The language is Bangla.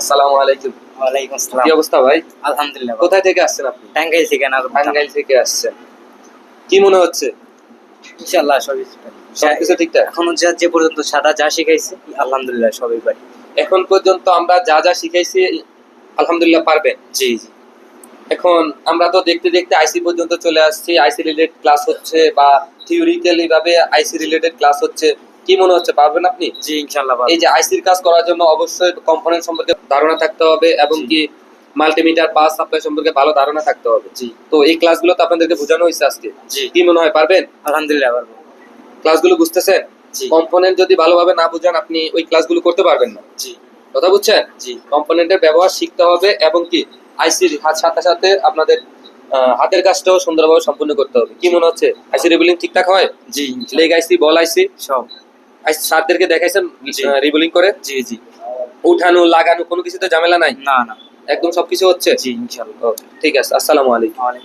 আসসালামু আলাইকুম। ওয়ালাইকুম আসসালাম। কি অবস্থা ভাই? আলহামদুলিল্লাহ কোথায় থেকে আসছেন আপনি? টাঙ্গাইল থেকে না টাঙ্গাইল থেকে আসছেন। কি মনে হচ্ছে? ইনশাআল্লাহ সবই সবকিছু ঠিকঠাক? এখনও যা যে পর্যন্ত সাদা যা শিখাইছে আলহামদুলিল্লাহ সবই পারি। এখন পর্যন্ত আমরা যা যা শিখাইছি আলহামদুলিল্লাহ পারবেন। জি জি। এখন আমরা তো দেখতে দেখতে আইসি পর্যন্ত চলে আসছি। আইসি রিলেটেড ক্লাস হচ্ছে বা থিওরিক্যালি ভাবে আইসি রিলেটেড ক্লাস হচ্ছে। কি মনে হচ্ছে পারবেন আপনি? জি ইনশাআল্লাহ এই যে আইসির কাজ করার জন্য অবশ্যই কম্পোনেন্ট সম্পর্কে ধারণা থাকতে হবে এবং কি মাল্টিমিটার পাস সাপ্লাই সম্পর্কে ভালো ধারণা থাকতে হবে। জি। তো এই ক্লাসগুলো তো আপনাদেরকে বোঝানো হয়েছে আজকে। জি। কি মনে হয় পারবেন? আলহামদুলিল্লাহ পারব। ক্লাসগুলো বুঝতেছেন? জি। কম্পোনেন্ট যদি ভালোভাবে না বুঝেন আপনি ওই ক্লাসগুলো করতে পারবেন না। জি। কথা বুঝছেন? জি। কম্পোনেন্টের ব্যবহার শিখতে হবে এবং কি আইসির সাথে সাথে আপনাদের হাতের কাজটাও সুন্দরভাবে সম্পূর্ণ করতে হবে। কি মনে হচ্ছে? আইসি রিবিলিং ঠিকঠাক হয়? জি লেগ আইসি বল আইসি সব। স্যারদেরকে দেখাইছেন রিবলিং করে। জি জি। উঠানো লাগানো কোনো কিছুতে ঝামেলা নাই? না না। একদম সবকিছু হচ্ছে? জি ইনশাআল্লাহ। ঠিক আছে আসসালামু আলাইকুম।